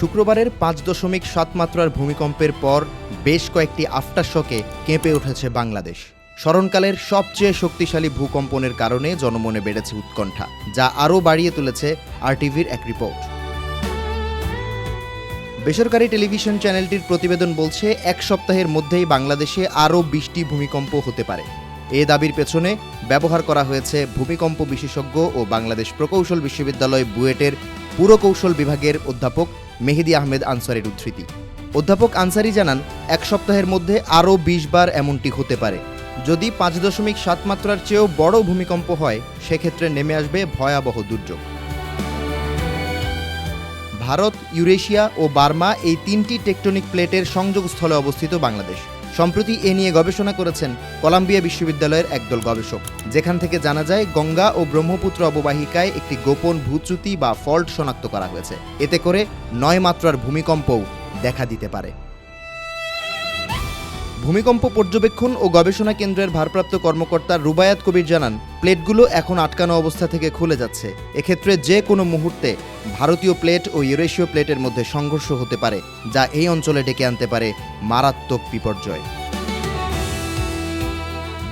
শুক্রবারের পাঁচ দশমিক সাত মাত্রার ভূমিকম্পের পর বেশ কয়েকটি আফটারশকে কেঁপে উঠেছে বাংলাদেশ। স্মরণকালের সবচেয়ে শক্তিশালী ভূকম্পনের কারণে জনমনে বেড়েছে উৎকণ্ঠা, যা আরও বাড়িয়ে তুলেছে আরটিভির এক রিপোর্ট। বেসরকারি টেলিভিশন চ্যানেলটির প্রতিবেদন বলছে, এক সপ্তাহের মধ্যেই বাংলাদেশে আরও বিশটি ভূমিকম্প হতে পারে। এ দাবির পেছনে ব্যবহার করা হয়েছে ভূমিকম্প বিশেষজ্ঞ ও বাংলাদেশ প্রকৌশল বিশ্ববিদ্যালয় বুয়েটের পুরকৌশল বিভাগের অধ্যাপক মেহেদি আহমেদ আনসারির উদ্ধৃতি। অধ্যাপক আনসারি জানান, এক সপ্তাহের মধ্যে আরও বিশ বার এমনটি হতে পারে। যদি পাঁচ দশমিক সাত মাত্রার চেয়েও বড় ভূমিকম্প হয়, সেক্ষেত্রে নেমে আসবে ভয়াবহ দুর্যোগ। ভারত, ইউরেশিয়া ও বার্মা এই তিনটি টেকটনিক প্লেটের সংযোগস্থলে অবস্থিত বাংলাদেশ। সম্প্রতি এ নিয়ে গবেষণা করেছেন কলাম্বিয়া বিশ্ববিদ্যালয়ের একদল গবেষক। যেখান থেকে জানা যায়, গঙ্গা ও ব্রহ্মপুত্র অববাহিকায় একটি গোপন ভূচ্যুতি বা ফল্ট শনাক্ত করা হয়েছে। এতে করে নয় মাত্রার ভূমিকম্পও দেখা দিতে পারে। ভূমিকম্প পর্যবেক্ষণ ও গবেষণা কেন্দ্রের ভারপ্রাপ্ত কর্মকর্তা রুবায়াত কবির জানান, প্লেটগুলো এখন আটকানো অবস্থা থেকে খুলে যাচ্ছে। এক্ষেত্রে যে কোনো মুহূর্তে ভারতীয় প্লেট ও ইউরেশীয় প্লেটের মধ্যে সংঘর্ষ হতে পারে, যা এই অঞ্চলে ডেকে আনতে পারে মারাত্মক বিপর্যয়।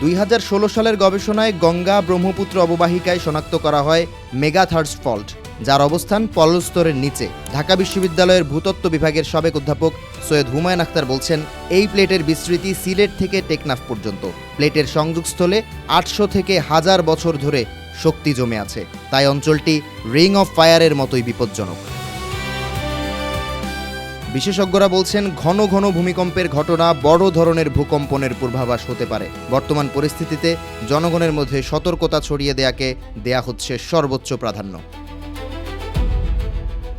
দুই হাজার ষোলো সালের গবেষণায় গঙ্গা ব্রহ্মপুত্র অববাহিকায় শনাক্ত করা হয় মেগাথার্স ফল্ট। যার অবস্থান পলস্তরের নিচে। ঢাকা বিশ্ববিদ্যালয়ের ভূতত্ত্ব বিভাগের সাবেক অধ্যাপক সৈয়দ হুমায়ুন আখতার বলছেন, এই প্লেটের বিস্তৃতি সিলেট থেকে টেকনাফ পর্যন্ত। প্লেটের সংযোগস্থলে আটশো থেকে হাজার বছর ধরে শক্তি জমে আছে। তাই অঞ্চলটি রিং অফ ফায়ারের মতোই বিপজ্জনক। বিশেষজ্ঞরা বলছেন, ঘন ঘন ভূমিকম্পের ঘটনা বড় ধরনের ভূকম্পনের পূর্বাভাস হতে পারে। বর্তমান পরিস্থিতিতে জনগণের মধ্যে সতর্কতা ছড়িয়ে দেয়াকে দেয়া হচ্ছে সর্বোচ্চ প্রাধান্য।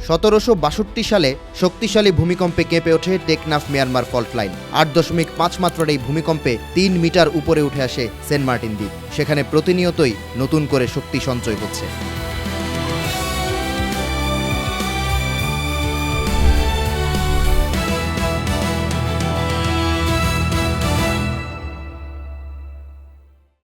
সতেরোশো বাষট্টি সালে শক্তিশালী ভূমিকম্পে কেঁপে ওঠে টেকনাফ মিয়ানমার ফল্ট লাইন। আট দশমিক পাঁচ মাত্রার এই ভূমিকম্পে তিন মিটার উপরে উঠে আসে সেন্ট মার্টিন দ্বীপ। সেখানে প্রতিনিয়তই নতুন করে শক্তি সঞ্চয় হচ্ছে।